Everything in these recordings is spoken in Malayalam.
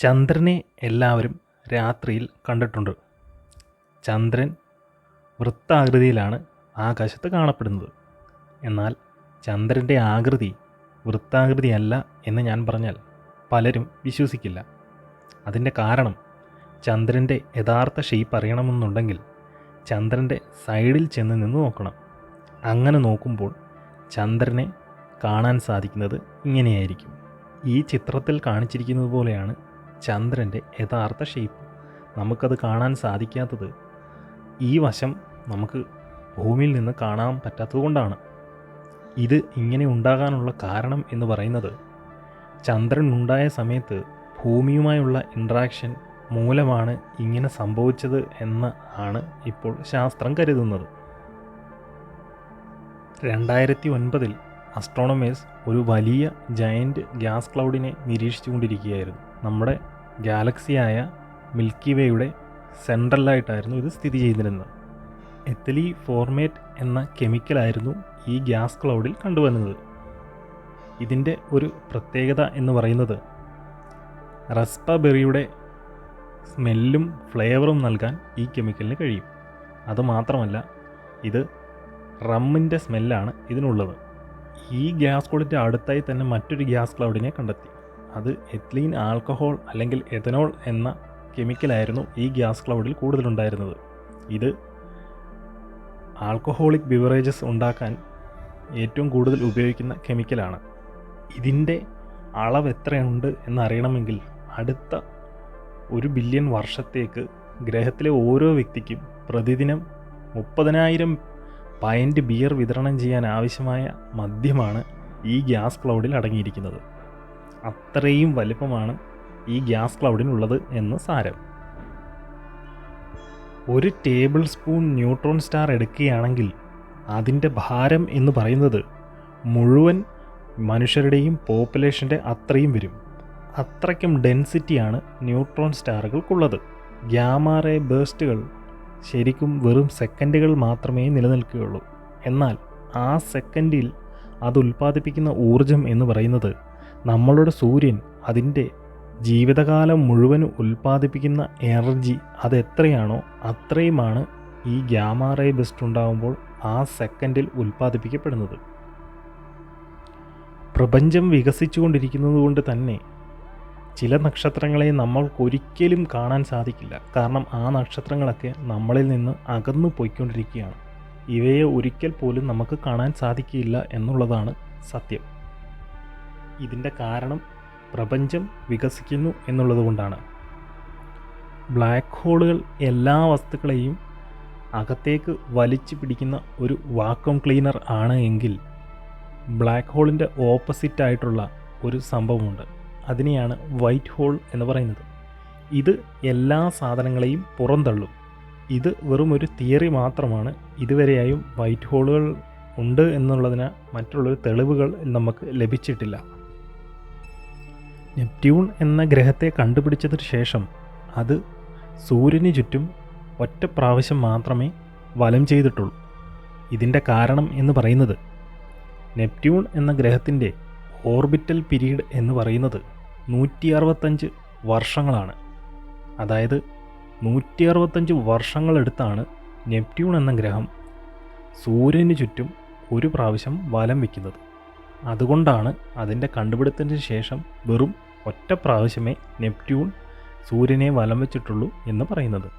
ചന്ദ്രനെ എല്ലാവരും രാത്രിയിൽ കണ്ടിട്ടുണ്ട്. ചന്ദ്രൻ വൃത്താകൃതിയിലാണ് ആകാശത്ത് കാണപ്പെടുന്നത്. എന്നാൽ ചന്ദ്രന്റെ ആകൃതി വൃത്താകൃതിയല്ല എന്ന് ഞാൻ പറഞ്ഞാൽ പലരും വിശ്വസിക്കില്ല. അതിന്റെ കാരണം ചന്ദ്രന്റെ യഥാർത്ഥ ഷെയ്പ്പ് അറിയണമെന്നുണ്ടെങ്കിൽ ചന്ദ്രന്റെ സൈഡിൽ ചെന്ന് നിന്ന് നോക്കണം. അങ്ങനെ നോക്കുമ്പോൾ ചന്ദ്രനെ കാണാൻ സാധിക്കുന്നത് ഇങ്ങനെയായിരിക്കും. ഈ ചിത്രത്തിൽ കാണിച്ചിരിക്കുന്നത് പോലെയാണ് ചന്ദ്രന്റെ യഥാർത്ഥ ഷേപ്പ് നമുക്കത് കാണാൻ സാധിക്കാത്തത് ഈ വശം നമുക്ക് ഭൂമിയിൽ നിന്ന് കാണാൻ പറ്റാത്തതുകൊണ്ടാണ് ഇത് ഇങ്ങനെ ഉണ്ടാകാനുള്ള കാരണം എന്ന് പറയുന്നത് ചന്ദ്രൻ ഉണ്ടായ സമയത്ത് ഭൂമിയുമായുള്ള ഇൻട്രാക്ഷൻ മൂലമാണ് ഇങ്ങനെ സംഭവിച്ചത് എന്ന് ആണ് ഇപ്പോൾ ശാസ്ത്രം കരുതുന്നത്. രണ്ടായിരത്തി ഒൻപതിൽ അസ്ട്രോണമേഴ്സ് ഒരു വലിയ ജയന്റ് ഗ്യാസ് ക്ലൗഡിനെ നിരീക്ഷിച്ചുകൊണ്ടിരിക്കുകയായിരുന്നു. നമ്മുടെ ഗാലക്സിയായ മിൽക്കി വേയുടെ സെൻട്രലായിട്ടായിരുന്നു ഇത് സ്ഥിതി ചെയ്തിരുന്നത്. എത്തലി ഫോർമേറ്റ് എന്ന കെമിക്കലായിരുന്നു ഈ ഗ്യാസ് ക്ലൗഡിൽ കണ്ടുവന്നത് ഇതിന്റെ ഒരു പ്രത്യേകത എന്ന് പറയുന്നത് റസ്പബെറിയുടെ സ്മെല്ലും ഫ്ലേവറും നൽകാൻ ഈ കെമിക്കലിന് കഴിയും. അതുമാത്രമല്ല ഇത് റമ്മിന്റെ സ്മെല്ലാണ് ഇതിനുള്ളത്. ഈ ഗ്യാസ് ക്ലൗഡിന്റെ അടുത്തായി തന്നെ മറ്റൊരു ഗ്യാസ് ക്ലൗഡിനെ കണ്ടെത്തി. അത് എത്ലീൻ ആൽക്കഹോൾ അല്ലെങ്കിൽ എഥനോൾ എന്ന കെമിക്കലായിരുന്നു ഈ ഗ്യാസ് ക്ലൗഡിൽ കൂടുതലുണ്ടായിരുന്നത്. ഇത് ആൽക്കഹോളിക് ബിവറേജസ് ഉണ്ടാക്കാൻ ഏറ്റവും കൂടുതൽ ഉപയോഗിക്കുന്ന കെമിക്കലാണ്. ഇതിന്റെ അളവ് എത്രയുണ്ട് എന്നറിയണമെങ്കിൽ അടുത്ത ഒരു ബില്യൺ വർഷത്തേക്ക് ഗ്രഹത്തിലെ ഓരോ വ്യക്തിക്കും പ്രതിദിനം മുപ്പതിനായിരം പൈന്റ് ബിയർ വിതരണം ചെയ്യാൻ ആവശ്യമായ മദ്യമാണ് ഈ ഗ്യാസ് ക്ലൗഡിൽ അടങ്ങിയിരിക്കുന്നത്. അത്രയും വലിപ്പമാണ് ഈ ഗ്യാസ് ക്ലൗഡിനുള്ളത് എന്ന് സാരം. ഒരു ടേബിൾ സ്പൂൺ ന്യൂട്രോൺ സ്റ്റാർ എടുക്കുകയാണെങ്കിൽ അതിന്റെ ഭാരം എന്ന് പറയുന്നത് മുഴുവൻ മനുഷ്യരുടെയും പോപ്പുലേഷന്റെ അത്രയും വരും. അത്രയ്ക്കും ഡെൻസിറ്റിയാണ് ന്യൂട്രോൺ സ്റ്റാറുകൾക്കുള്ളത്. ഗ്യാമാറേ ബേസ്റ്റുകൾ ശരിക്കും വെറും സെക്കൻഡുകൾ മാത്രമേ നിലനിൽക്കുകയുള്ളൂ. എന്നാൽ ആ സെക്കൻഡിൽ അത് ഉൽപ്പാദിപ്പിക്കുന്ന ഊർജം എന്ന് പറയുന്നത് നമ്മളുടെ സൂര്യൻ അതിന്റെ ജീവിതകാലം മുഴുവൻ ഉൽപ്പാദിപ്പിക്കുന്ന എനർജി അതെത്രയാണോ അത്രയുമാണ് ഈ ഗ്യാമാറേ ബെസ്റ്റ് ഉണ്ടാകുമ്പോൾ ആ സെക്കൻഡിൽ ഉൽപ്പാദിപ്പിക്കപ്പെടുന്നത്. പ്രപഞ്ചം വികസിച്ചുകൊണ്ടിരിക്കുന്നത് കൊണ്ട് തന്നെ ചില നക്ഷത്രങ്ങളെ നമ്മൾക്കൊരിക്കലും കാണാൻ സാധിക്കില്ല. കാരണം ആ നക്ഷത്രങ്ങളൊക്കെ നമ്മളിൽ നിന്ന് അകന്നു പോയിക്കൊണ്ടിരിക്കുകയാണ്. ഇവയെ ഒരിക്കൽ പോലും നമുക്ക് കാണാൻ സാധിക്കില്ല എന്നുള്ളതാണ് സത്യം. ഇതിന്റെ കാരണം പ്രപഞ്ചം വികസിക്കുന്നു എന്നുള്ളത് കൊണ്ടാണ് ബ്ലാക്ക് ഹോളുകൾ എല്ലാ വസ്തുക്കളെയും അകത്തേക്ക് വലിച്ചു പിടിക്കുന്ന ഒരു വാക്വം ക്ലീനർ ആണ് എങ്കിൽ ബ്ലാക്ക് ഹോളിന്റെ ഓപ്പോസിറ്റ് ആയിട്ടുള്ള ഒരു സംഭവമുണ്ട്. അതിനെയാണ് വൈറ്റ് ഹോൾ എന്ന് പറയുന്നത്. ഇത് എല്ലാ സാധനങ്ങളെയും പുറന്തള്ളും. ഇത് വെറും ഒരു തിയറി മാത്രമാണ്. ഇതുവരെയായും വൈറ്റ് ഹോളുകൾ ഉണ്ട് എന്നുള്ളതിന് മറ്റുള്ളൊരു തെളിവുകൾ നമുക്ക് ലഭിച്ചിട്ടില്ല. നെപ്റ്റ്യൂൺ എന്ന ഗ്രഹത്തെ കണ്ടുപിടിച്ചതിന് ശേഷം അത് സൂര്യന് ചുറ്റും ഒറ്റ പ്രാവശ്യം മാത്രമേ വലം ചെയ്തിട്ടുള്ളൂ. ഇതിന്റെ കാരണം എന്ന് പറയുന്നത് നെപ്റ്റ്യൂൺ എന്ന ഗ്രഹത്തിന്റെ ഓർബിറ്റൽ പീരീഡ് എന്ന് പറയുന്നത് നൂറ്റി അറുപത്തഞ്ച് വർഷങ്ങളാണ്. അതായത് നൂറ്റി അറുപത്തഞ്ച് വർഷങ്ങളെടുത്താണ് നെപ്റ്റ്യൂൺ എന്ന ഗ്രഹം സൂര്യന് ചുറ്റും ഒരു പ്രാവശ്യം വലം വയ്ക്കുന്നത്. അതുകൊണ്ടാണ് അതിന്റെ കണ്ടുപിടുത്തത്തിന് ശേഷം വെറും ഒറ്റ പ്രാവശ്യമേ നെപ്റ്റ്യൂൺ സൂര്യനെ വലം വെച്ചിട്ടുള്ളൂ എന്ന് പറയുന്നത്.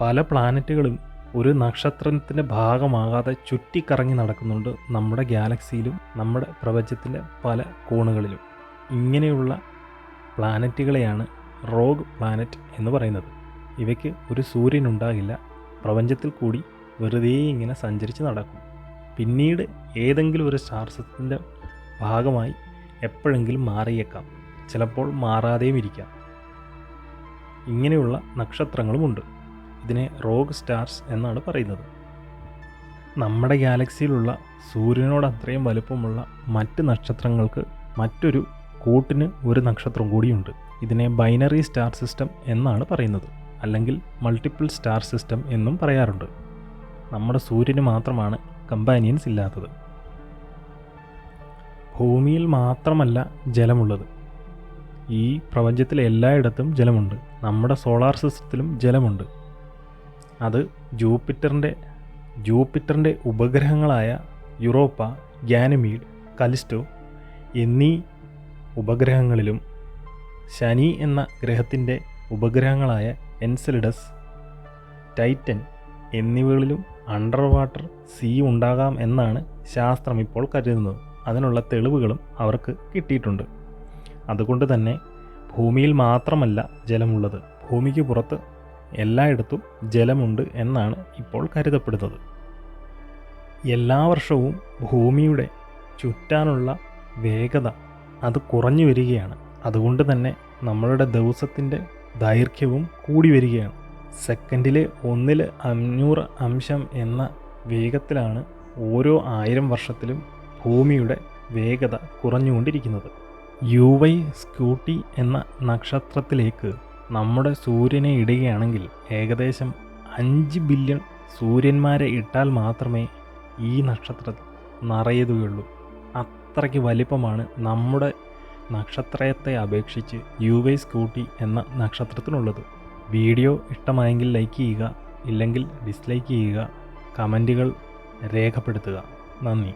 പല പ്ലാനറ്റുകളും ഒരു നക്ഷത്രത്തിന്റെ ഭാഗമാകാതെ ചുറ്റിക്കറങ്ങി നടക്കുന്നുണ്ട് നമ്മുടെ ഗാലക്സിയിലും നമ്മുടെ പ്രപഞ്ചത്തിന്റെ പല കോണുകളിലും. ഇങ്ങനെയുള്ള പ്ലാനറ്റുകളെയാണ് റോഗ് പ്ലാനറ്റ് എന്ന് പറയുന്നത്. ഇവയ്ക്ക് ഒരു സൂര്യനുണ്ടാകില്ല പ്രപഞ്ചത്തിൽ കൂടി വെറുതെ ഇങ്ങനെ സഞ്ചരിച്ച് നടക്കും. പിന്നീട് ഏതെങ്കിലും ഒരു സ്റ്റാർ ഭാഗമായി എപ്പോഴെങ്കിലും മാറിയേക്കാം. ചിലപ്പോൾ മാറാതെയും ഇരിക്കാം. ഇങ്ങനെയുള്ള നക്ഷത്രങ്ങളുമുണ്ട്. ഇതിനെ റോഗ് സ്റ്റാർസ് എന്നാണ് പറയുന്നത്. നമ്മുടെ ഗാലക്സിയിലുള്ള സൂര്യനോട് അത്രയും വലുപ്പമുള്ള മറ്റ് നക്ഷത്രങ്ങൾക്ക് മറ്റൊരു കൂട്ടിന് ഒരു നക്ഷത്രം കൂടിയുണ്ട്. ഇതിനെ ബൈനറി സ്റ്റാർ സിസ്റ്റം എന്നാണ് പറയുന്നത്. അല്ലെങ്കിൽ മൾട്ടിപ്പിൾ സ്റ്റാർ സിസ്റ്റം എന്നും പറയാറുണ്ട്. നമ്മുടെ സൂര്യന് മാത്രമാണ് കമ്പാനിയൻസ് ഇല്ലാത്തത്. ഭൂമിയിൽ മാത്രമല്ല ജലമുള്ളത്. ഈ പ്രപഞ്ചത്തിലെ എല്ലായിടത്തും ജലമുണ്ട്. നമ്മുടെ സോളാർ സിസ്റ്റത്തിലും ജലമുണ്ട്. അത് ജൂപ്പിറ്ററിന്റെ ജൂപ്പിറ്ററിന്റെ ഉപഗ്രഹങ്ങളായ യൂറോപ്പ ഗാനമീഡ് കലിസ്റ്റോ എന്നീ ഉപഗ്രഹങ്ങളിലും ശനി എന്ന ഗ്രഹത്തിന്റെ ഉപഗ്രഹങ്ങളായ എൻസെലിഡസ് ടൈറ്റൻ എന്നിവകളിലും അണ്ടർ വാട്ടർ സീ ഉണ്ടാകാം എന്നാണ് ശാസ്ത്രം ഇപ്പോൾ കരുതുന്നത്. അതിനുള്ള തെളിവുകളും അവർക്ക് കിട്ടിയിട്ടുണ്ട്. അതുകൊണ്ട് തന്നെ ഭൂമിയിൽ മാത്രമല്ല ജലമുള്ളത്. ഭൂമിക്ക് പുറത്ത് എല്ലായിടത്തും ജലമുണ്ട് എന്നാണ് ഇപ്പോൾ കരുതപ്പെടുന്നത്. എല്ലാ വർഷവും ഭൂമിയുടെ ചുറ്റാനുള്ള വേഗത അത് കുറഞ്ഞു വരികയാണ്. അതുകൊണ്ട് തന്നെ നമ്മളുടെ ദിവസത്തിന്റെ ദൈർഘ്യവും കൂടി വരികയാണ്. സെക്കൻഡിലെ ഒന്നിൽ അഞ്ഞൂറ് അംശം എന്ന വേഗത്തിലാണ് ഓരോ ആയിരം വർഷത്തിലും ഭൂമിയുടെ വേഗത കുറഞ്ഞുകൊണ്ടിരിക്കുന്നത്. യു വൈ സ്കൂട്ടി എന്ന നക്ഷത്രത്തിലേക്ക് നമ്മുടെ സൂര്യനെ ഇടുകയാണെങ്കിൽ ഏകദേശം അഞ്ച് ബില്യൺ സൂര്യന്മാരെ ഇട്ടാൽ മാത്രമേ ഈ നക്ഷത്രത്തിൽ നിറയുകയുള്ളൂ. അത്രയ്ക്ക് വലിപ്പമാണ് നമ്മുടെ നക്ഷത്രത്തെ അപേക്ഷിച്ച് യു വൈ സ്കൂട്ടി എന്ന നക്ഷത്രത്തിനുള്ളത്. വീഡിയോ ഇഷ്ടമായെങ്കിൽ ലൈക്ക് ചെയ്യുക ഇല്ലെങ്കിൽ ഡിസ്ലൈക്ക് ചെയ്യുക കമന്റുകൾ രേഖപ്പെടുത്തുക. നന്ദി.